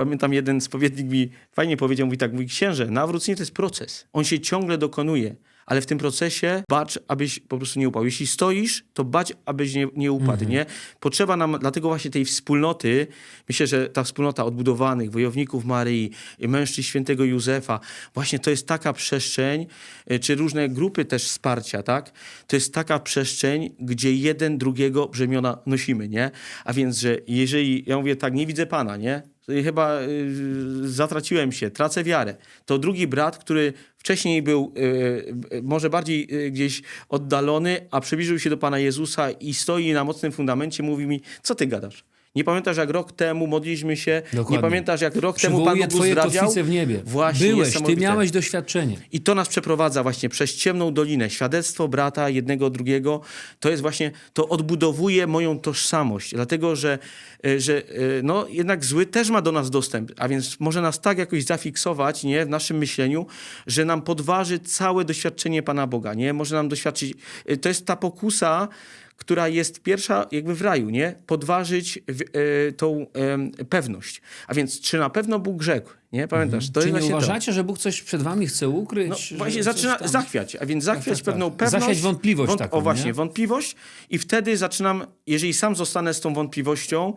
Pamiętam jeden spowiednik mi fajnie powiedział, mówi tak, mówi księże, nawrócenie to jest proces. On się ciągle dokonuje, ale w tym procesie bacz, abyś po prostu nie upadł. Jeśli stoisz, to bacz, abyś nie, nie upadł, nie? Potrzeba nam dlatego właśnie tej wspólnoty, myślę, że ta wspólnota odbudowanych, wojowników Maryi, mężczyzn świętego Józefa, właśnie to jest taka przestrzeń, y, czy różne grupy też wsparcia, tak? To jest taka przestrzeń, gdzie jeden drugiego brzemiona nosimy, nie? A więc, że jeżeli, ja mówię tak, nie widzę Pana, nie? Chyba y, zatraciłem się, tracę wiarę. To drugi brat, który wcześniej był y, y, może bardziej gdzieś oddalony, a przybliżył się do Pana Jezusa i stoi na mocnym fundamencie, mówi mi, co ty gadasz? Nie pamiętasz, jak rok temu modliliśmy się? Dokładnie. Nie pamiętasz, jak rok temu Pan Bóg twoje uzdrawiał? w niebie. Właśnie, Byłeś, ty miałeś doświadczenie. I to nas przeprowadza właśnie przez ciemną dolinę. Świadectwo brata jednego, drugiego, to jest właśnie, to odbudowuje moją tożsamość. Dlatego, że, e, że e, no, jednak zły też ma do nas dostęp, a więc może nas tak jakoś zafiksować nie, w naszym myśleniu, że nam podważy całe doświadczenie Pana Boga. Nie? Może nam doświadczyć. e, To jest ta pokusa, która jest pierwsza jakby w raju, nie? Podważyć w, e, tą em, pewność. A więc czy na pewno Bóg rzekł, nie? Pamiętasz? To Czy jest nie właśnie to. uważacie, że Bóg coś przed wami chce ukryć? No właśnie zaczyna tam- zachwiać, a więc zachwiać Tak, tak, pewną tak. pewność. Zasiać wątpliwość taką, O właśnie, nie? wątpliwość i wtedy zaczynam, jeżeli sam zostanę z tą wątpliwością,